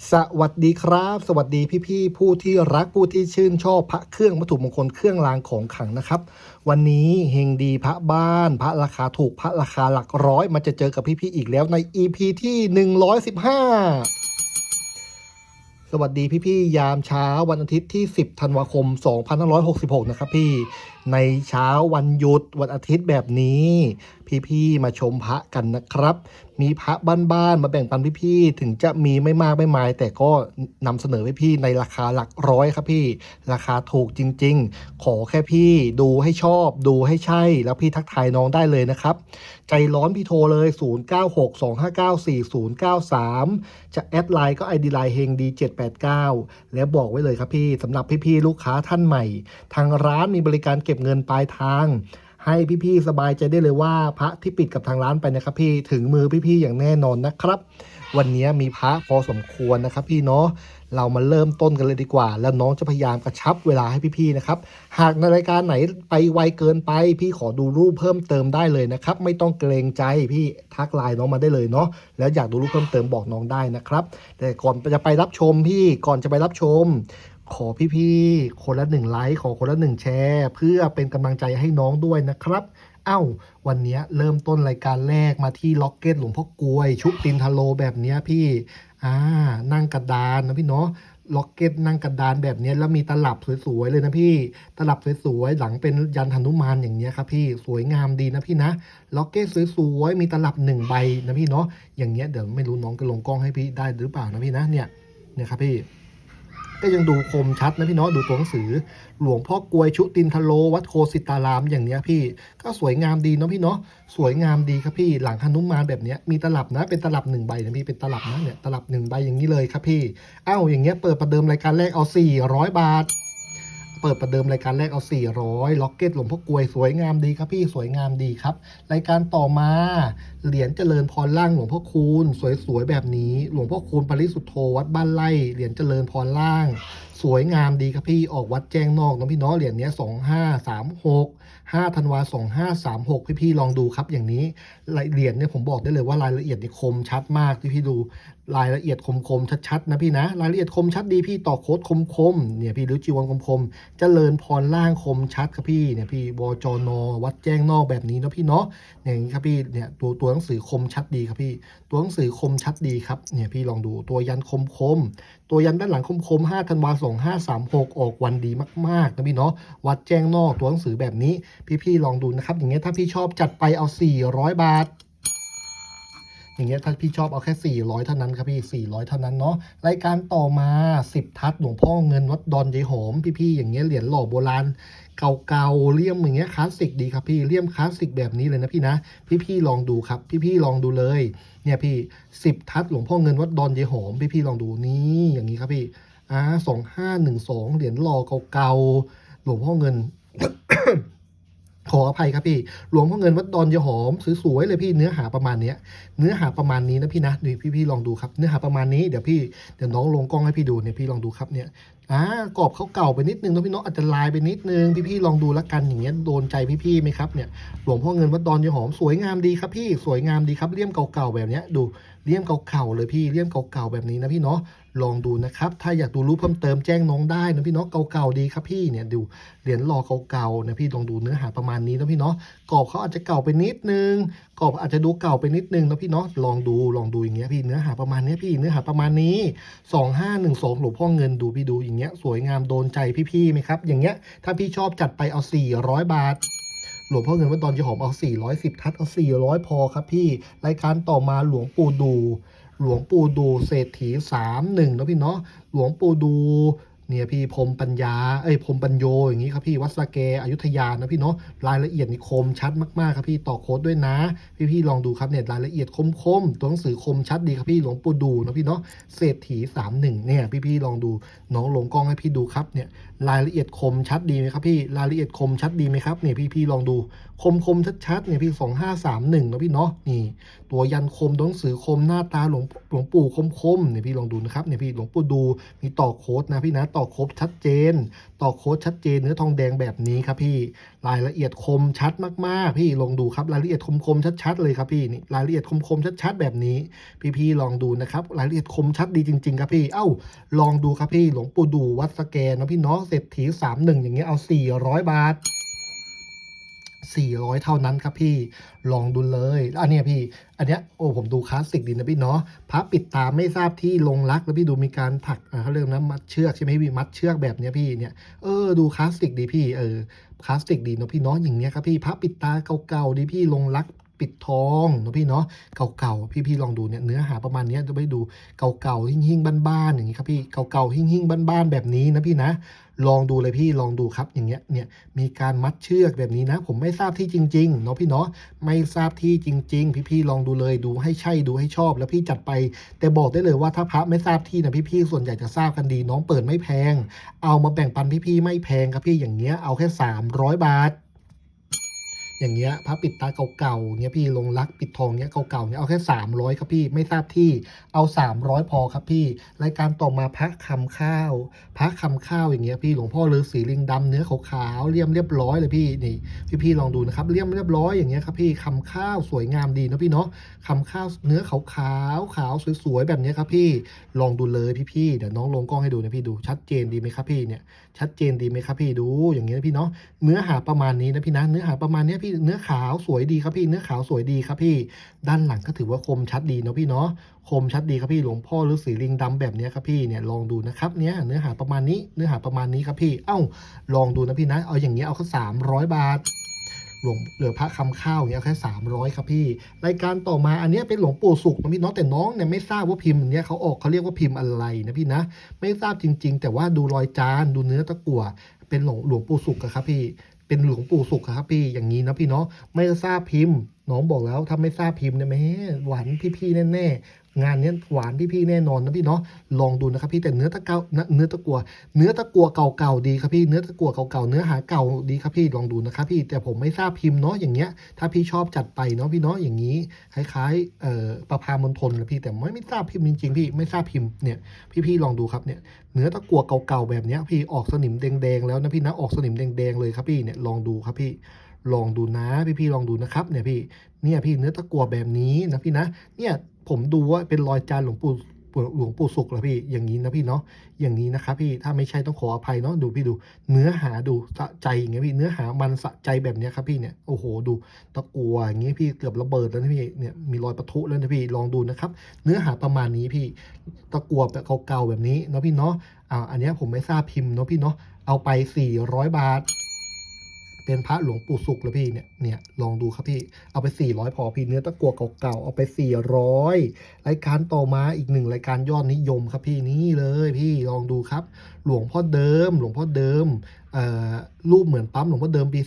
สวัสดีครับ สวัสดีพี่ๆผู้ที่รักผู้ที่ชื่นชอบพระเครื่องวัตถุมงคลเครื่องรางของขลังนะครับ วันนี้เฮงดีพระบ้าน พระราคาถูกพระราคาหลักร้อยมาจะเจอกับพี่ๆอีกแล้วใน EP ที่ 115 สวัสดีพี่ๆยามเช้าวันอาทิตย์ที่ 10 ธันวาคม 2566 นะครับพี่ ในเช้าวันหยุดวันอาทิตย์แบบนี้ พี่ๆมาชมพระกันนะครับ มีพระบ้านๆมาแบ่งปันพี่ๆถึงจะมีไม่มากไม่มาย แต่ก็นำเสนอพี่ๆในราคาหลักร้อยครับพี่ ราคาถูกจริง ๆ ขอแค่พี่ดูให้ชอบ ดูให้ใช่ แล้วพี่ทักทายน้องได้เลยนะครับ ใจร้อนพี่โทรเลย 0962594093 จะแอดไลน์ก็ ID ไลน์เฮงดี789แล้วบอกไว้เลยครับพี่สำหรับพี่ๆลูกค้าท่านใหม่ ทางร้านมีบริการเก็บเงินปลายทาง ให้พี่ๆสบายใจได้เลยว่าพระที่ปิดกับทางร้านไปนะครับ พี่ถึงมือพี่ๆอย่างแน่นอนนะครับ วันนี้มีพระพอสมควรนะครับ พี่เนาะเรามาเริ่มต้นกันเลยดีกว่า แล้วน้องจะพยายามกระชับเวลาให้พี่ๆนะครับ หากในรายการไหนไปไวเกินไป พี่ขอดูรูปเพิ่มเติมได้เลยนะครับ ไม่ต้องเกรงใจพี่ทักไลน์น้องมาได้เลยเนาะแล้วอยากดูรูปเพิ่มเติมบอกน้องได้นะครับ แต่ก่อนจะไปรับชมพี่ก่อนจะไปรับชม ขอพี่ๆ คนละหนึ่งไลค์ขอคนละหนึ่งแชร์ เพื่อเป็นกำลังใจให้น้องด้วยนะครับเอ้า วันนี้เริ่มต้นรายการแรกมาที่ล็อกเก็ตหลวงพ่อกลวย ชุบตินทาโลแบบนี้พี่ อ่า นั่งกระดานนะพี่เนาะล็อกเก็ตนั่งกระดานแบบนี้แล้วมีตลับสวยๆเลยนะพี่ ตลับสวยๆหลังเป็นยันหนุมานอย่างเนี้ยครับพี่สวยงามดีนะพี่นะล็อกเก็ตสวยๆมีตลับหนึ่งใบนะพี่เนาะอย่างเงี้ยเดี๋ยวไม่รู้น้องจะลงกล้องให้พี่ได้หรือเปล่านะพี่นะเนี่ยเนี่ยครับพี่ ก็ยังดูคมชัดนะพี่เนาะดูตัวหนังสือ หลวงพ่อกลวยชุตินทโลวัดโคสิตารามอย่างเนี้ยพี่ ก็สวยงามดีเนาะพี่เนาะสวยงามดีครับพี่หลังฮนุมานแบบเนี้ยมีตลับนะเป็นตลับหนึ่งใบนะพี่เป็นตลับนะเนี่ยตลับหนึ่งใบอย่างนี้เลยครับพี่เอ้าอย่างเงี้ยเปิดประเดิมรายการแรกเอา400 บาท เปิดประเดิมรายการแรกเอา 400 ล็อกเก็ตหลวงพ่อกลวยสวยงามดีครับพี่สวยงามดีครับ รายการต่อมา เหรียญเจริญพรล่างหลวงพ่อคูณ สวยๆแบบนี้ หลวงพ่อคูณปริสุทธโธวัดบ้านไร่เหรียญเจริญพรล่าง สวยงามดีครับพี่ออกวัดแจ้งนอกนะพี่เนาะเหรียญเนี้ย2536 5ธันวา2536พี่ๆลองดูครับอย่างนี้รายเหรียญเนี่ยผมบอกได้เลยว่ารายละเอียดนี่คมชัดมากที่พี่ดูรายละเอียดคมๆชัดๆนะพี่นะรายละเอียดคมชัดดีพี่ต่อโค้ดคมๆเนี่ยพี่หรือจีวรคมๆเจริญพรล่างคมชัดครับพี่เนี่ยพี่บจนวัดแจ้งนอกแบบนี้นะพี่เนาะอย่างนี้ครับพี่เนี่ยตัวตัวหนังสือคมชัดดีครับพี่ ตัวหนังสือคมชัดดีครับเนี่ยพี่ลองดูตัวยันคมคมๆตัวยันด้านหลังคมคม5ธันวาสอง2536 ออกวันดีมากๆนะพี่เนาะวัดแจ้งนอกตัวหนังสือแบบนี้ พี่ๆลองดูนะครับ อย่างเงี้ยถ้าพี่ชอบจัดไปเอา 400 บาท อย่างเงี้ยถ้าพี่ชอบเอาแค่ 400 เท่านั้นครับพี่ 400 เท่านั้นเนาะรายการต่อมา 10 ทัดหลวงพ่อเงินวัดดอนยายหอมพี่ๆอย่างเงี้ยเหรียญหล่อโบราณเก่าๆเลี่ยมอย่างเงี้ยคลาสสิกดีครับพี่เลี่ยมคลาสสิกแบบนี้เลยนะพี่นะ พี่ๆลองดูครับ พี่ๆลองดูเลย เนี่ยพี่10ทัดหลวงพ่อเงินวัดดอนยายหอม พี่ๆลองดูนี่อย่างนี้ครับพี่ อ่าสองห้าหนึ่งสองเหรียญหล่อเก่าๆหลวงพ่อเงิน ขออภัยครับพี่ หลวงพ่อเงินวัดดอนยหอมสวยๆเลยพี่เนื้อหาประมาณเนี้ย เนื้อหาประมาณนี้นะพี่นะนี่พี่ๆลองดูครับ เนื้อหาประมาณนี้เดี๋ยวพี่เดี๋ยวน้องลงกล้องให้พี่ดูเนี่ยพี่ลองดูครับเนี่ยอ่ากรอบเขาเก่าไปนิดนึงนะพี่น้องอาจจะลายไปนิดนึงพี่ๆลองดูแล้วกันอย่างเงี้ยโดนใจพี่ๆไหมครับเนี่ยหลวงพ่อเงินวัดดอนยหอมสวยงามดีครับพี่สวยงามดีครับเลี่ยมเก่าๆแบบเนี้ยดู เลี่ยมเก่าๆเลยพี่เลี่ยมเก่าๆแบบนี้นะพี่เนาะลองดูนะครับ ถ้าอยากดูรูปเพิ่มเติมแจ้งน้องได้นะพี่เนาะเก่าๆดีครับพี่เนี่ยดูเหรียญรอเก่าๆนะพี่ลองดูเนื้อหาประมาณนี้นะพี่เนาะกรอบเขาอาจจะเก่าไปนิดนึงกรอบอาจจะดูเก่าไปนิดนึงนะพี่เนาะลองดูลองดูอย่างเงี้ยพี่เนื้อหาประมาณเนี้ยพี่เนื้อหาประมาณนี้สองห้าหนึ่งสองหลวงพ่อเงินดูพี่ดูอย่างเงี้ยสวยงามโดนใจพี่ๆไหมครับอย่างเงี้ยถ้าพี่ชอบจัดไปเอาสี่ร้อยบาท หลวงพ่อเงินวัดดอนจะหอมเอา 410 ทัดเอา 400 พอครับพี่ รายการต่อมาหลวงปู่ดู หลวงปู่ดูเศรษฐี 31นะพี่เนาะ หลวงปู่ดู เนี่ยพี่พรมปัญญาเอ้ยพรมปัญโยอย่างนี้ครับพี่วัดสะเกอยุธยานะพี่เนาะรายละเอียดนี่คมชัดมากๆครับพี่ต่อโค้ดด้วยนะ พี่พี่ๆลองดูครับเนี่ยรายละเอียดคมๆตัวหนังสือคมชัดดีครับพี่หลวงปู่ดูนะพี่เนาะเศรษฐี31เนี่ยพี่พี่ๆลองดูน้องลงกล้องให้พี่ดูครับเนี่ยรายละเอียดคมชัดดีไหมครับพี่รายละเอียดคมชัดดีไหมครับเนี่ยพี่พี่ๆลองดู คมคมชัดๆเนี่ยพี่2531นะพี่เนาะนี่ตัวยันคมตัวหนังสือคมหน้าตาหลวงหลวงปู่คมคมเนี่ยพี่ลองดูนะครับเนี่ยพี่หลวงปู่ดูมีต่อโค้ดนะพี่นะต่อโค้ดชัดเจน ต่อโค้ดชัดเจนเนื้อทองแดงแบบนี้ครับพี่รายละเอียดคมชัดมากๆ พี่ลองดูครับรายละเอียดคมคมชัดๆเลยครับพี่นี่รายละเอียดคมคมชัดๆแบบนี้ พี่ๆลองดูนะครับรายละเอียดคมชัดดีจริง ๆ ครับพี่เอ้าลองดูครับพี่หลวงปู่ดูวัดสแกนนะพี่เนาะเศรษฐีสามหนึ่งอย่างเงี้ยเอาสี่ร้อยบาท สี่ร้อยเท่านั้นครับพี่ลองดูเลยอันนี้พี่ อันเนี้ยโอ้ผมดูคลาสสิกดีนะพี่เนาะพระปิดตาไม่ทราบที่ลงรักแล้วพี่ดูมีการถักอ่าเขาเรียกนะมัดเชือกใช่ไหมพี่มัดเชือกแบบเนี้ยพี่เนี่ยเออดูคลาสสิกดีพี่เออคลาสสิกดีเนาะพี่เนาะอย่างเนี้ยครับพี่พระปิดตาเก่าๆดีพี่ลงรัก ปิดทองนะพี่เนาะเก่าๆพี่ๆลองดูเนี่ยเนื้อหาประมาณนี้จะไปดูเก่าๆหิ่งๆบ้านๆอย่างงี้ครับพี่เก่าๆหิ่งๆบ้านๆแบบนี้นะพี่นะ ลองดูเลยพี่ลองดูครับอย่างเงี้ยเนี่ยมีการมัดเชือกแบบนี้นะ ผมไม่ทราบที่จริงๆเนาะพี่เนาะไม่ทราบที่จริง ๆ พี่ๆลองดูเลยดูให้ใช่ดูให้ชอบ แล้วพี่จัดไป แต่บอกได้เลยว่าถ้าพระไม่ทราบที่นะพี่ๆส่วนใหญ่จะทราบกันดีน้องเปิดไม่แพง เอามาแบ่งปันพี่ๆไม่แพงครับพี่อย่างเงี้ยเอาแค่ 300 บาท อย่างเงี้ยพระปิดตาเก่าๆเงี้ยพี่ลงรักปิดทองเงี้ยเก่าๆเงี้ยเอาแค่ 300 ครับพี่ไม่ทราบที่เอา 300 พอครับพี่ รายการต่อมาพระคำข้าว พระคำข้าวอย่างเงี้ยพี่หลวงพ่อฤาษีลิงดำเนื้อขาวๆเลี่ยมเรียบร้อยเลยพี่นี่พี่ๆลองดูนะครับเลี่ยมเรียบร้อยอย่างเงี้ยครับพี่คำข้าวสวยงามดีนะพี่เนาะคำข้าวเนื้อขาวขาวๆขาวสวยๆแบบเนี้ยครับพี่ลองดูเลยพี่ๆเดี๋ยวน้องลงกล้องให้ดูนะพี่ดูชัดเจนดีไหมครับพี่เนี่ยชัดเจนดีไหมครับพี่ดูอย่างเงี้ยนะพี่เนาะเนื้อหาประมาณนี้นะพี่นะเนื้อหาประมาณนี้พี่เนื้อขาวสวยดีครับพี่เนื้อขาวสวยดีครับพี่ ด้านหลังก็ถือว่าคมชัดดีเนาะพี่เนาะคมชัดดีครับพี่หลวงพ่อฤาษีลิงดำแบบนี้ครับพี่เนี่ยลองดูนะครับเนี่ยเนื้อหาประมาณนี้เนื้อหาประมาณนี้ครับพี่เอ้าลองดูนะพี่นะเอาอย่างเงี้ยเอาแค่สามร้อยบาท หลวงเหลือพระคำข้าวเงี้ยแค่สามร้อยครับพี่ รายการต่อมาอันนี้เป็นหลวงปู่สุขนะพี่เนาะแต่น้องเนี่ยไม่ทราบว่าพิมพ์เนี้ยเขาออกเขาเรียกว่าพิมพ์อะไรนะพี่นะ ไม่ทราบจริง ๆ แต่ว่าดูรอยจานดูเนื้อตะกั่วเป็นหลวงหลวงปู่สุขครับพี่เป็นหลวงปู่สุขครับพี่อย่างนี้นะพี่เนาะไม่ทราบพิมพ์น้องบอกแล้วถ้าไม่ทราบพิมพ์เนี่ยแม่หวานพี่ๆแน่ๆ งานนี้หวานพี่ๆแน่นอนนะพี่เนาะลองดูนะครับพี่แต่เนื้อตะเกาเนื้อตะกัว เนื้อตะกัวเก่าๆดีครับพี่เนื้อตะกัวเก่าๆเนื้อหาเก่าดีครับพี่ลองดูนะครับพี่แต่ผมไม่ทราบพิมพ์เนาะอย่างเงี้ยถ้าพี่ชอบจัดไปเนาะพี่เนาะอย่างนี้คล้ายๆเอ่อประพามณฑลนะพี่แต่ไม่ไม่ทราบพิมพ์จริงๆพี่ไม่ทราบพิมพ์เนี่ยพี่ๆลองดูครับเนี่ยเนื้อตะกัวเก่าๆแบบเนี้ยพี่ออกสนิมแดงๆแล้วนะพี่นะออกสนิมแดงๆเลยครับพี่เนี่ยลองดูครับพี่ลองดูนะพี่ๆลองดูนะครับเนี่ยพี่เนี่ยพี่เนื้อตะกัวแบบนี้นะพี่นะเนี่ย ผมดูว่าเป็นรอยจานหลวงปู่หลวงปู่สุกแล้วพี่ อย่างนี้นะพี่เนาะ อย่างนี้นะครับพี่ ถ้าไม่ใช่ต้องขออภัยเนาะ ดูพี่ดู เนื้อหาดูสะใจอย่างเงี้ยพี่ เนื้อหามันสะใจแบบเนี้ยครับพี่เนี่ย โอ้โห ดูตะกัวอย่างเงี้ยพี่เกือบระเบิดแล้วนะพี่ เนี่ย มีรอยปะทุแล้วนะพี่ ลองดูนะครับ เนื้อหาประมาณนี้พี่ ตะกัวแบบเก่าๆแบบนี้เนาะพี่เนาะ อ่า อันนี้ผมไม่ทราบพิมพ์เนาะพี่เนาะ เอาไป 400 บาท เป็นพระหลวงปู่สุขแล้วพี่เนี่ยเนี่ยลองดูครับพี่เอาไป 400 พอพี่เนื้อตะกัวเก่าๆเอาไป 400 รายการต่อมาอีกหนึ่งรายการยอดนิยมครับพี่นี่เลยพี่ลองดูครับ หลวงพ่อเดิม หลวงพ่อเดิม รูปเหมือนปั๊มหลวงพ่อเดิมปี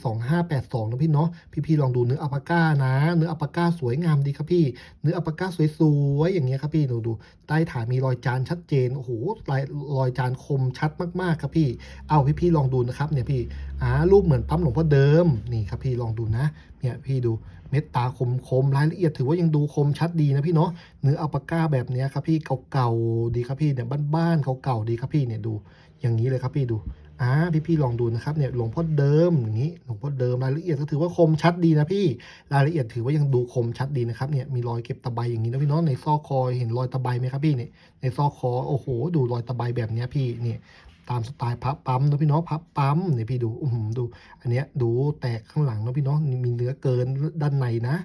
2582นะพี่เนาะพี่ๆลองดูเนื้ออัปปาก้านะ เนื้ออัปปาก้าสวยงามดีครับพี่ เนื้ออัปปาก้าสวยๆอย่างเงี้ยครับพี่ดูดูใต้ฐานมีรอยจานชัดเจนโอ้โหรอยรอยจานคมชัดมากๆครับพี่ เอาพี่ๆลองดูนะครับเนี่ยพี่อ่ารูปเหมือนปั๊มหลวงพ่อเดิมนี่ครับพี่ลองดูนะเนี่ยพี่ดูเม็ดตาคมคมๆรายละเอียดถือว่ายังดูคมชัดดีนะพี่เนาะเนื้ออัปปาก้าแบบเนี้ยครับพี่เก่าๆดีครับพี่เนี่ยบ้านๆเก่าๆดีครับพี่เนี่ยดูอย่างนี้เลยครับพี่ดู อ่าพี่ๆลองดูนะครับเนี่ยหลวงพ่อเดิมอย่างนี้หลวงพ่อเดิมรายละเอียดก็ถือว่าคมชัดดีนะพี่รายละเอียดถือว่ายังดูคมชัดดีนะครับเนี่ยมีรอยเก็บตะไบอย่างนี้นะพี่เนาะในซอกคอเห็นรอยตะไบไหมครับพี่เนี่ยในซอกคอโอ้โห ดูรอยตะไบแบบนี้พี่เนี่ยตามสไตล์พับปั๊มนะพี่เนาะพับปั๊มเนี่ยพี่ดูอือหือดู อันเนี้ยดูแตกข้างหลังนะพี่เนาะมีเนื้อเกินด้านในนะ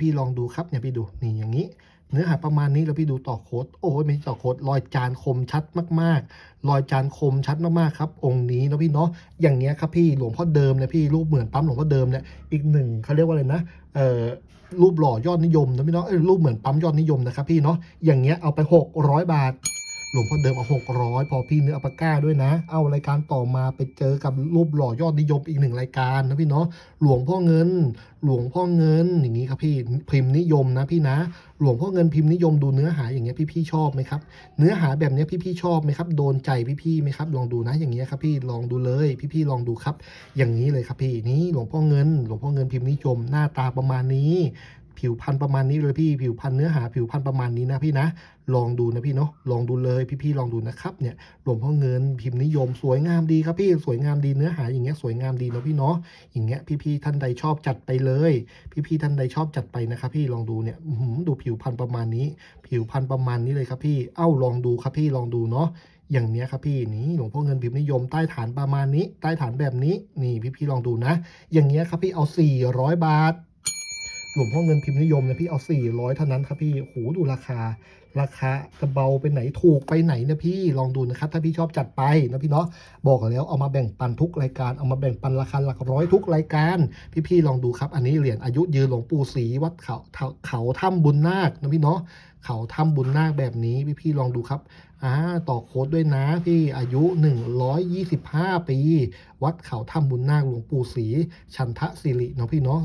พี่ๆลองดูครับเนี่ยพี่ดูนี่อย่างนี้ เนื้อหาประมาณนี้แล้วพี่ดูต่อโค้ดโอ้ยไม่ใช่ต่อโค้ดรอยจานคมชัดมากๆรอยจานคมชัดมากๆครับองค์นี้นะพี่เนาะอย่างเงี้ยครับพี่หลวงพ่อเดิมเนี่ยพี่รูปเหมือนปั๊มหลวงพ่อเดิมเนี่ยอีกหนึ่งเขาเรียกว่าอะไรนะเอ่อรูปหล่อยอดนิยมนะพี่เนาะรูปเหมือนปั๊มยอดนิยมนะครับพี่เนาะอย่างเงี้ยเอาไป 600 บาท หลวงพ่อเดิมเอา600พอพี่เนื้ออัปาก้าด้วยนะ เอารายการต่อมาไปเจอกับรูปหล่อยอดนิยมอีกหนึ่งรายการนะพี่เนาะหลวงพ่อเงิน หลวงพ่อเงินอย่างนี้ครับพี่พิมพ์นิยมนะพี่นะ หลวงพ่อเงินพิมพ์นิยมดูเนื้อหาอย่างเงี้ยพี่ๆชอบไหมครับเนื้อหาแบบเนี้ยพี่ๆชอบไหมครับโดนใจพี่ๆไหมครับลองดูนะอย่างเงี้ยครับพี่ลองดูเลยพี่ๆลองดูครับ อย่างนี้เลยครับพี่นี่หลวงพ่อเงิน หลวงพ่อเงินพิมพ์นิยมหน้าตาประมาณนี้ ผิวพันธุ์ประมาณนี้เลยพี่ผิวพันธุ์เนื้อหาผิวพันธุ์ประมาณนี้นะพี่นะ ลองดูนะพี่เนาะลองดูเลยพี่ๆลองดูนะครับเนี่ยหลวงพ่อเงินพิมพ์นิยมสวยงามดีครับพี่สวยงามดีเนื้อหาอย่างเงี้ยสวยงามดีเนาะพี่เนาะอย่างเงี้ยพี่ๆท่านใดชอบจัดไปเลย พี่ๆท่านใดชอบจัดไปนะครับพี่ลองดูเนี่ยหือดูผิวพันธุ์ประมาณนี้ ผิวพันธุ์ประมาณนี้เลยครับพี่ เอ้าลองดูครับพี่ลองดูเนาะอย่างเนี้ยครับพี่นี่หลวงพ่อเงินพิมพ์นิยมใต้ฐานประมาณนี้ ใต้ฐานแบบนี้นี่พี่ๆลองดูนะ อย่างเงี้ยครับพี่เอา 400 บาท ลวงพ่อเงินพิมพ์นิยมนี่ยพี่เอา400เท่านั้นครับพี่โหดูราคา ราคาจะเบาไปไหนถูกไปไหนนะพี่ลองดูนะครับถ้าพี่ชอบจัดไปนะพี่เนาะบอกแล้วเอามาแบ่งปันทุกรายการเอามาแบ่งปันราคาหลักร้อยทุกรายการพี่ๆลองดูครับอันนี้เหรียญอายุยืนหลวงปู่ศรีวัดเขาเขาเขาถ้ำบุญนาคนะพี่เนาะเขาถ้ำบุญนาคแบบนี้พี่ๆลองดูครับ อ่าต่อโค้ดด้วยนะพี่อายุ 125 ปี วัดเขาถ้ำบุญนาคหลวงปู่ศรีชันทะสิริเนาะพี่เนาะ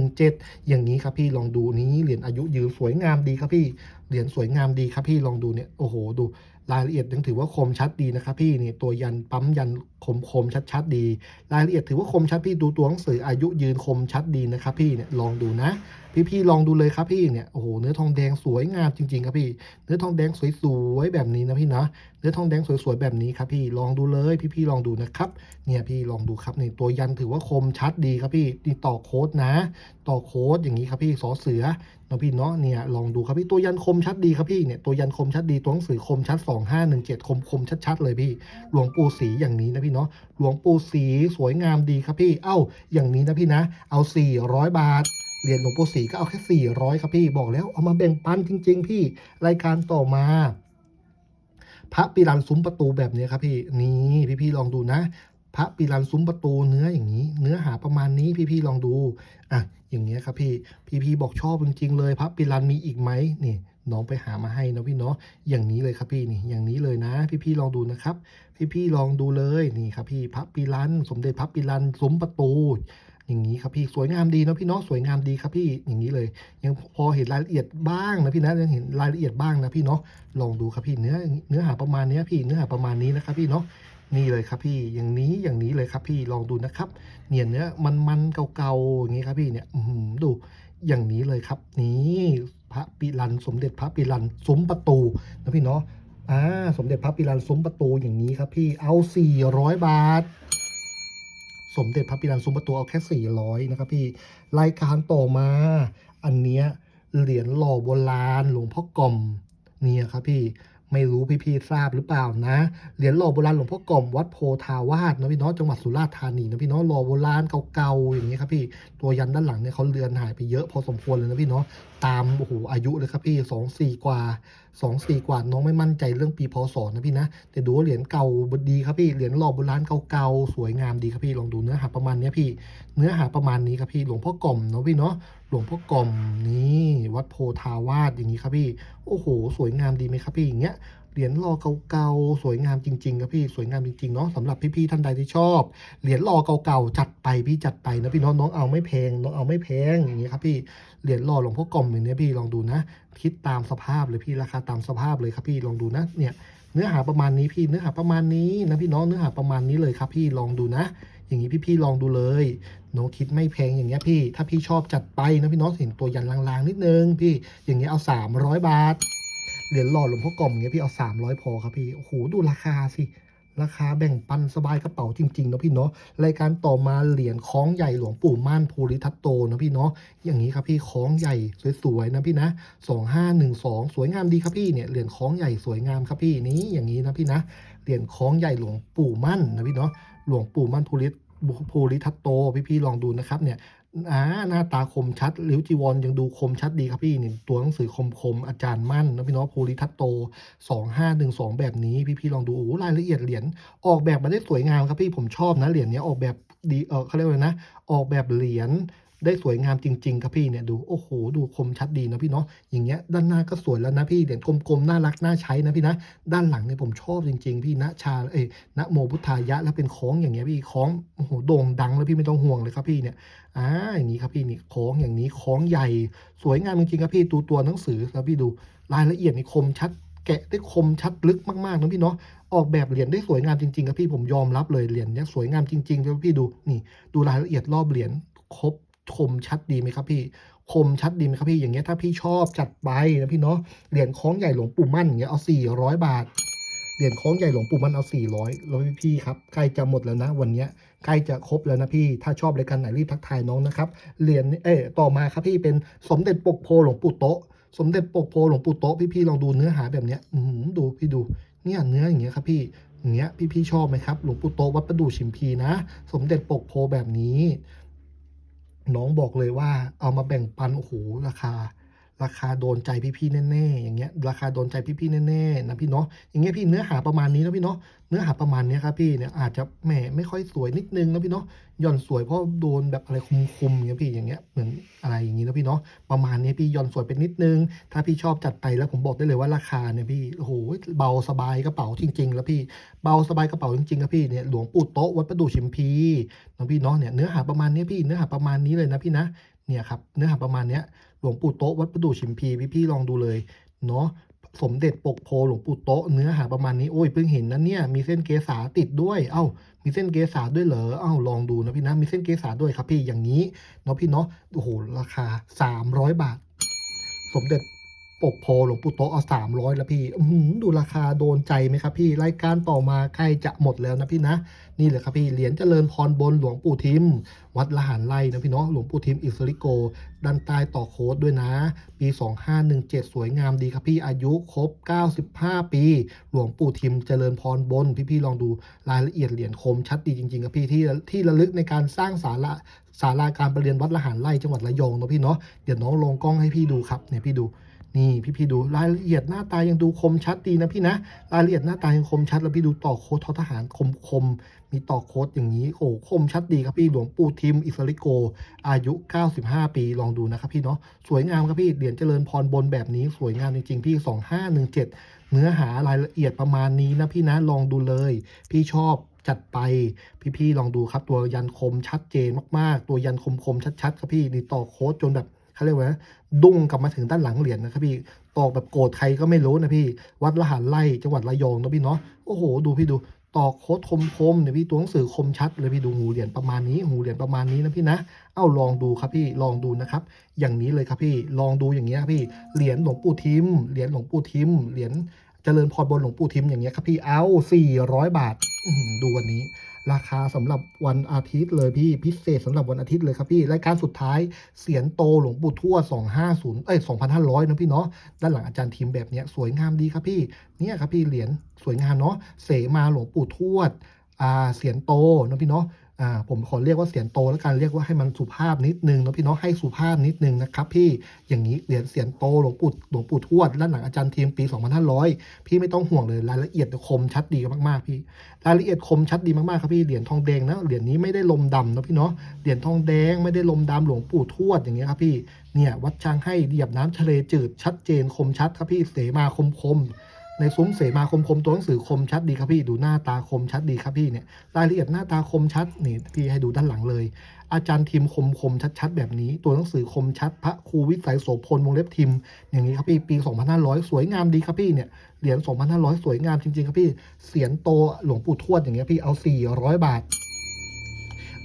2517 อย่างนี้ครับพี่ลองดูนี้เหรียญอายุยืนสวยงามดีครับพี่เหรียญสวยงามดีครับพี่ลองดูเนี่ยโอ้โหดู รายละเอียดยังถือว่าคมชัดดีนะครับพี่นี่ตัวยันปั๊มยันคมคมชัดชัดดี รายละเอียดถือว่าคมชัดพี่ดูตัวหนังสืออายุยืนคมชัดดีนะครับพี่เนี่ยลองดูนะ พี่ๆลองดูเลยครับพี่เนี่ยโอ้โหเนื้อทองแดงสวยงามจริงๆครับพี่ เนื้อทองแดงสวยๆแบบนี้นะพี่นะเนื้อทองแดงสวยๆแบบนี้ครับพี่ลองดูเลยพี่ๆลองดูนะครับ เนี่ยพี่ลองดูครับนี่ตัวยันถือว่าคมชัดดีครับพี่นี่ต่อโค้ดนะ ต่อโค้ดอย่างนี้ครับพี่สอเสือ นาะพี่เนาะเนี่ยลองดูครับพี่ตัวยันคมชัดดีครับพี่เนี่ยตัวยันคมชัดดีตัวหนังสือคมชัด 2517 คมคมชัดๆเลยพี่ หลวงปู่ศรีอย่างนี้นะพี่เนาะหลวงปู่ศรีสวยงามดีครับพี่ เอ้า อย่างนี้นะพี่นะ เอา 400 บาทเหรียญหลวงปู่ศรีก็เอาแค่ 400 ครับพี่บอกแล้วเอามาแบ่งปันจริง ๆ พี่รายการต่อมาพระปีรันซุ้มประตูแบบนี้ครับพี่นี่พี่ๆลองดูนะ พระปีรันซุ้มประตูเนื้ออย่างนี้ เนื้อหาประมาณนี้พี่ๆลองดูอะ อย่างเงี้ยครับพี่พี่ๆบอกชอบจริงๆเลยพระปีรันมีอีกไหมนี่น้องไปหามาให้นะพี่เนาะอย่างนี้เลยครับพี่นี่อย่างนี้เลยนะ พี่ๆลองดูนะครับ พี่ๆลองดูเลยนี่ครับพี่พระปีรันสมเด็จพระปีรันซุ้มประตูอย่างนี้ครับพี่สวยงามดีนะพี่เนาะสวยงามดีครับพี่อย่างนี้เลย ยังพอเห็นรายละเอียดบ้างนะพี่นะยังเห็นรายละเอียดบ้างนะพี่เนาะลองดูครับพี่เนื้อเนื้อหาประมาณนี้พี่เนื้อหาประมาณนี้นะครับพี่เนาะ นี่เลยครับพี่อย่างนี้อย่างนี้เลยครับพี่ลองดูนะครับ เนี่ยเนื้อมันมันเก่าๆอย่างนี้ครับพี่เนี่ยดูอย่างนี้เลยครับ นี่พระปิรันสมเด็จพระปิรันซุ้มประตูนะพี่เนาะอ่าสมเด็จพระปิรันซุ้มประตูอย่างนี้ครับพี่เอา400บาท สมเด็จพระปิรันซุ้มประตูเอาแค่400นะครับพี่รายการต่อมา อันเนี้ยเหรียญหล่อโบราณหลวงพ่อกลมเนี่ยครับพี่ ไม่รู้พี่ๆทราบหรือเปล่านะ เหรียญหล่อโบราณหลวงพ่อกลมวัดโพธาวาสนะพี่เนาะจังหวัดสุราษฎร์ธานีนะพี่เนาะหล่อโบราณเก่าๆอย่างนี้ครับพี่ตัวยันด้านหลังเนี่ยเขาเลือนหายไปเยอะพอสมควรเลยนะพี่เนาะตามโอ้โหอายุเลยครับพี่สองสี่กว่าสองสี่กว่าน้องไม่มั่นใจเรื่องปีพศนะพี่นะ แต่ดูว่าเหรียญเก่าดีครับพี่ เหรียญหล่อโบราณเก่าๆ สวยงามดีครับพี่ ลองดูเนื้อหาประมาณนี้พี่ เนื้อหาประมาณนี้ครับพี่ หลวงพ่อกล่อมเนาะพี่เนาะ หลวงพ่อกล่อมนี่วัดโพธาวาสอย่างนี้ครับพี่ โอ้โห สวยงามดีไหมครับพี่อย่างเงี้ย เหรียญหล่อเก่าๆสวยงามจริงๆครับพี่สวยงามจริงๆเนาะสำหรับพี่ๆท่านใดที่ชอบ เหรียญหล่อเก่าๆจัดไปพี่จัดไปนะพี่น้องน้องเอาไม่แพงน้องเอาไม่แพงอย่างนี้ครับพี่เหรียญหล่อหลวงพ่อกลมอย่างนี้พี่ลองดูนะ คิดตามสภาพเลยพี่ราคาตามสภาพเลยครับพี่ลองดูนะเนี่ยเนื้อหาประมาณนี้พี่เนื้อหาประมาณนี้นะพี่น้องเนื้อหาประมาณนี้เลยครับพี่ลองดูนะ อย่างนี้พี่ๆลองดูเลยน้องคิดไม่แพงอย่างเงี้ยพี่ ถ้าพี่ชอบจัดไปนะพี่น้องเห็นตัวยันลางๆนิดนึง พี่อย่างเงี้ยเอา 300 บาท เหรียญหล่อหลวงพ่อกล่อมเงี้ยพี่เอา300พอครับพี่ โอ้โห ดูราคาสิ ราคาแบ่งปันสบายกระเป๋าจริงๆเนาะพี่เนาะ รายการต่อมาเหรียญคล้องใหญ่หลวงปู่ม่านภูริทัตโตนะพี่เนาะ อย่างนี้ครับพี่คล้องใหญ่สวยๆนะพี่นะ2512สวยงามดีครับพี่เนี่ยเหรียญคล้องใหญ่สวยงามครับพี่นี้อย่างนี้นะพี่นะ เหรียญคล้องใหญ่หลวงปู่มั่นนะพี่เนาะ หลวงปู่มั่นภูริภูริทัตโตพี่ๆลองดูนะครับเนี่ย อ่าหน้าตาคมชัดริ้วจีวรยังดูคมชัดดีครับพี่นี่ตัวหนังสือคมคมอาจารย์มั่นนะพี่น้องภูริทัตโตสองห้าหนึ่งสองแบบนี้พี่พีลองดูโอ้รายละเอียดเหรียญออกแบบมาได้สวยงามครับพี่ผมชอบนะเหรียญเนี้ยออกแบบดีเออเขาเรียกว่าไรนะ ออกแบบเหรียญ ได้สวยงามจริง ๆ ครับพี่เนี่ยดูโอ้โห ดูคมชัดดีนะพี่เนาะอย่างเงี้ยด้านหน้าก็สวยแล้วนะพี่เหรียญกลมๆน่ารักน่าใช้นะพี่นะด้านหลังเนี่ยผมชอบจริง ๆ พี่นะชาเอ้ยนะโมพุทธายะแล้วเป็นคล้องอย่างเงี้ยพี่คล้องโอ้โหโด่งดังแล้วพี่ไม่ต้องห่วงเลยครับพี่เนี่ยอ่าอย่างนี้ครับพี่นี่คล้องอย่างนี้คล้องใหญ่ สวยงามจริงๆครับพี่ตัวตัวหนังสือครับพี่ดูรายละเอียดนี่คมชัดแกะได้คมชัดลึกมากๆนะพี่เนาะออกแบบเหรียญได้สวยงามจริงๆครับพี่ผมยอมรับเลยเหรียญเนี้ยสวยงามจริงๆแล้วพี่ดูนี่ดูรายละเอียดรอบเหรียญครบ คมชัดดีไหมครับพี่คมชัดดีไหมครับพี่อย่างเงี้ยถ้าพี่ชอบจัดไปนะพี่เนาะเหรียญคล้องใหญ่หลวงปู่มั่นอย่างเงี้ยเอา400บาทเหรียญคล้องใหญ่หลวงปู่มั่นเอา 400แล้วพี่ครับใกล้จะหมดแล้วนะ วันเนี้ยใกล้จะครบแล้วนะพี่ ถ้าชอบรายการไหนรีบทักทายน้องนะครับ เหรียญเอ้ยต่อมาครับพี่เป็นสมเด็จปกโพหลวงปู่โตสมเด็จปกโพหลวงปู่โตะพี่ๆลองดูเนื้อหาแบบเนี้ยอือหือดูพี่ดูเนี่ยเนื้ออย่างเงี้ยครับพี่อย่างเงี้ยพี่ๆชอบไหมครับหลวงปู่โตวัดประดู่ชิมพีนะ สมเด็จปกโพแบบนี้ น้องบอกเลยว่าเอามาแบ่งปัน โอ้โห ราคา ราคาโดนใจพี่ๆแน่ๆอย่างเงี้ย ราคาโดนใจพี่ๆแน่ๆนะพี่เนาะ อย่างเงี้ยพี่เนื้อหาประมาณนี้นะพี่เนาะ เนื้อหาประมาณนี้ครับพี่เนี่ยอาจจะแหมไม่ค่อยสวยนิดนึงนะพี่เนาะ หย่อนสวยเพราะโดนแบบอะไรคุมๆอย่างเงี้ยพี่อย่างเงี้ยเหมือนอะไร นะพี่เนาะประมาณนี้พี่ย่อนสวยเป็นนิดนึง ถ้าพี่ชอบจัดไปแล้วผมบอกได้เลยว่าราคาเนี่ยพี่โอ้โหเบาสบายกระเป๋าจริง ๆ แล้วพี่เบาสบายกระเป๋าจริงๆครับพี่เนี่ยหลวงปู่โต๊ะวัดประดู่ชิมพีนะพี่เนาะเนี่ยเนื้อหาประมาณนี้พี่เนื้อหาประมาณนี้เลยนะพี่นะเนี่ยครับเนื้อหาประมาณเนี้ยหลวงปู่โต๊ะวัดประดู่ชิมพีพี่ๆลองดูเลยเนาะ สมเด็จปกโพหลวงปู่โตะเนื้อหาประมาณนี้โอ้ยเพิ่งเห็นนะเนี่ยมีเส้นเกษาติดด้วย เอ้า มีเส้นเกษาด้วยเหรอเอ้าลองดูนะพี่นะมีเส้นเกษาด้วยครับพี่อย่างนี้เนาะพี่เนาะโอ้โหราคา 300 บาท สมเด็จ ปกโพหลวงปู่โตเอาสามร้อยแล้วพี่ดูราคาโดนใจไหมครับพี่รายการต่อมาใกล้จะหมดแล้วนะพี่นะ นี่แหละครับพี่เหรียญเจริญพรบนหลวงปู่ทิม วัดละหารไร่นะพี่เนาะหลวงปู่ทิมอิสริโกดันใต้ต่อโค้ดด้วยนะ ปี 2517 สวยงามดีครับพี่อายุครบ 95 ปี หลวงปู่ทิมเจริญพรบน พี่ๆลองดูรายละเอียดเหรียญคมชัดดีจริงๆครับพี่ที่ที่ระลึกในการสร้างศาลาศาลาการประเรียนวัดละหารไร่จังหวัดระยองเนาะพี่เนาะเดี๋ยวน้องลงกล้องให้พี่ดูครับเนี่ยพี่ดู นี่พี่ๆดูรายละเอียดหน้าตายังดูคมชัดดีนะพี่นะรายละเอียดหน้าตายังคมชัด แล้วพี่ดูต่อโค้ดทอทหารคมคมมีต่อโค้ดอย่างนี้โอ้คมชัดดีครับพี่หลวงปู่ทิมอิสริโก อายุ 95 ปีลองดูนะครับพี่เนาะสวยงามครับพี่เหรียญเจริญพรบนแบบนี้สวยงามจริงๆพี่ 2517 เนื้อหารายละเอียดประมาณนี้นะพี่นะลองดูเลย พี่ชอบจัดไปพี่ๆลองดูครับตัวยันคมชัดเจนมากๆ ตัวยันคมคมชัดๆครับพี่นี่ต่อโค้ดจนแบบ เขาเรียกว่าดุ้งกลับมาถึงด้านหลังเหรียญนะครับพี่ตอกแบบโกรธใครก็ไม่รู้นะพี่ วัดละหารไร่จังหวัดระยองนะพี่เนาะโอ้โห ดูพี่ดูตอกโค้ดคมคมๆเนี่ยพี่ตัวหนังสือคมชัดเลยพี่ดูหูเหรียญประมาณนี้หูเหรียญประมาณนี้นะพี่นะ เอ้าลองดูครับพี่ลองดูนะครับ อย่างนี้เลยครับพี่ลองดูอย่างเงี้ยพี่เหรียญหลวงปู่ทิมเหรียญหลวงปู่ทิมเหรียญเจริญพรบนหลวงปู่ทิมอย่างเงี้ยครับพี่เอา400 บาทอื้อหือดูวันนี้ ราคาสำหรับวันอาทิตย์เลยพี่พิเศษสำหรับวันอาทิตย์เลยครับพี่รายการสุดท้ายเสียนโตหลวงปู่ทวด250เอ้ย2,500นะพี่เนาะด้านหลังอาจารย์ทีมแบบเนี้ยสวยงามดีครับพี่เนี่ยครับพี่เหรียญสวยงามเนาะเสมาหลวงปู่ทวดอ่าเสียนโตนะพี่เนาะ อ่าผมขอเรียกว่าเสียนโตแล้วกันเรียกว่าให้มันสุภาพนิดนึงนะพี่เนาะให้สุภาพนิดนึงนะครับ พี่อย่างนี้เหรียญเสียนโตหลวงปู่หลวงปู่ทวดด้านหลังอาจารย์ทิมปี 2,500 พี่ไม่ต้องห่วงเลยรายละเอียดคมชัดดีมากๆพี่ รายละเอียดคมชัดดีมากๆครับพี่เหรียญทองแดงนะเหรียญนี้ไม่ได้ลมดำนะพี่เนาะเหรียญทองแดงไม่ได้ลมดำหลวงปู่ทวดอย่างเงี้ยครับพี่เนี่ยวัดช้างให้เหยียบน้ำทะเลจืดชัดเจนคมชัดครับพี่เสมาคมคม ในซุ้มเสมาคมคมตัวหนังสือคมชัดดีครับพี่ดูหน้าตาคมชัดดีครับพี่เนี่ยรายละเอียดหน้าตาคมชัดนี่พี่ให้ดูด้านหลังเลย อาจารย์ทิมคมคมชัดๆแบบนี้ ตัวหนังสือคมชัด พระครูวิสัยโสพลวงเล็บทิม อย่างนี้ครับพี่ปี 2500 สวยงามดีครับพี่เนี่ยเหรียญ2,500 สวยงามจริงๆครับพี่เสียนโตหลวงปู่ทวดอย่างเงี้ยพี่เอา 400 บาท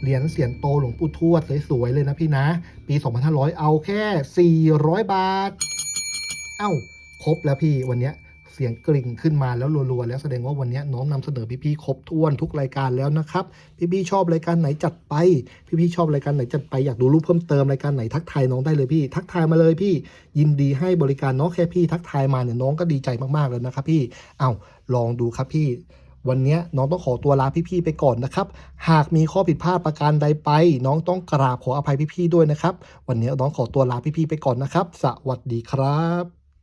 เหรียญเสียนโตหลวงปู่ทวดสวยๆเลยนะพี่นะ ปี 2500 เอาแค่ 400 บาท เอ้า ครบแล้วพี่วันเนี้ย เสียงกริ่งขึ้นมาแล้วรัวๆแล้วแสดงว่าวันนี้น้องนำเสนอพี่ๆครบถ้วนทุกรายการแล้วนะครับพี่ๆชอบรายการไหนจัดไป พี่ๆชอบรายการไหนจัดไปอยากดูรูปเพิ่มเติมรายการไหนทักทายน้องได้เลยพี่ ทักทายมาเลยพี่ ยินดีให้บริการน้องแค่พี่ทักทายมาเนี่ยน้องก็ดีใจมากๆแล้วนะครับพี่เอ้าลองดูครับพี่วันนี้น้องต้องขอตัวลาพี่ๆไปก่อนนะครับ หากมีข้อผิดพลาดประการใดไป น้องต้องกราบขออภัยพี่ๆด้วยนะครับ วันนี้น้องขอตัวลาพี่ๆไปก่อนนะครับ สวัสดีครับ